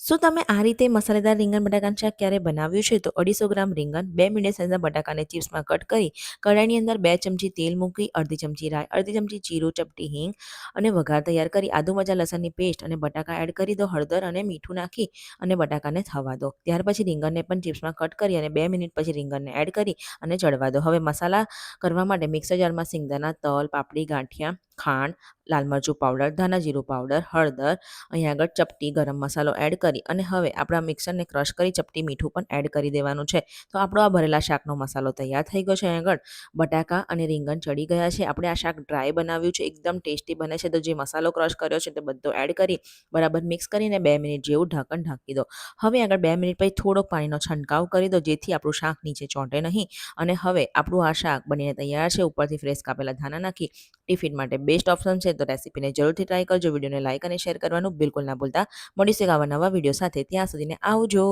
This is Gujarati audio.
શું તમે આ રીતે મસાલેદાર રીંગણ બટાકાનું શાક ક્યારે બનાવ્યું છે? તો અઢીસો ગ્રામ રીંગણ, બે મીડિયમ સાઇઝના બટાકાને ચિપ્સમાં કટ કરી કઢાઈની અંદર બે ચમચી તેલ મૂકી, અડધી ચમચી રાઈ, અડધી ચમચી જીરું, ચપટી હિંગ અને વઘાર તૈયાર કરી, આદુ મરચા, લસણની પેસ્ટ અને બટાકા એડ કરી દો, હળદર અને મીઠું નાખી અને બટાકાને થવા દો. ત્યાર પછી રીંગણને પણ ચિપ્સમાં કટ કરી અને બે મિનિટ પછી રીંગણને એડ કરી અને ચડવા દો. હવે મસાલા કરવા માટે મિક્સર જારમાં સિંગદાના તલ, પાપડી, ગાંઠિયા ખાંડ, લાલ મરચું પાવડર ધાણા જીરું પાવડર હળદર અહીંયા આગળ ચપટી ગરમ મસાલો એડ કરી અને હવે આપણા મિક્સરને ક્રશ કરી ચપટી મીઠું પણ એડ કરી દેવાનું છે. તો આપણો આ ભરેલા શાકનો મસાલો તૈયાર થઈ ગયો છે અહીં આગળ. બટાકા અને રીંગણ ચડી ગયા છે. આપણે આ શાક ડ્રાય બનાવ્યું છે. એકદમ ટેસ્ટી બને છે. તો જે મસાલો ક્રશ કર્યો છે તે બધો એડ કરી બરાબર મિક્સ કરીને બે મિનિટ જેવું ઢાંકણ ઢાંકી દો. હવે આગળ બે મિનિટ પછી થોડોક પાણીનો છંટકાવ કરી દો જેથી આપણું શાક નીચે ચોંટે નહીં. અને હવે આપણું આ શાક બનીને તૈયાર છે. ઉપરથી ફ્રેશ કાપેલા ધાના નાખી ટિફિન માટે બેસ્ટ ઓપ્શન છે તો રેસીપીને જરૂરથી ટ્રાય કરજો, વિડીયોને લાઇક અને શેર કરવાનું બિલકુલ ના ભૂલતા. મળીશું આવા નવા વીડિયો સાથે ત્યાં સુધીને આવજો.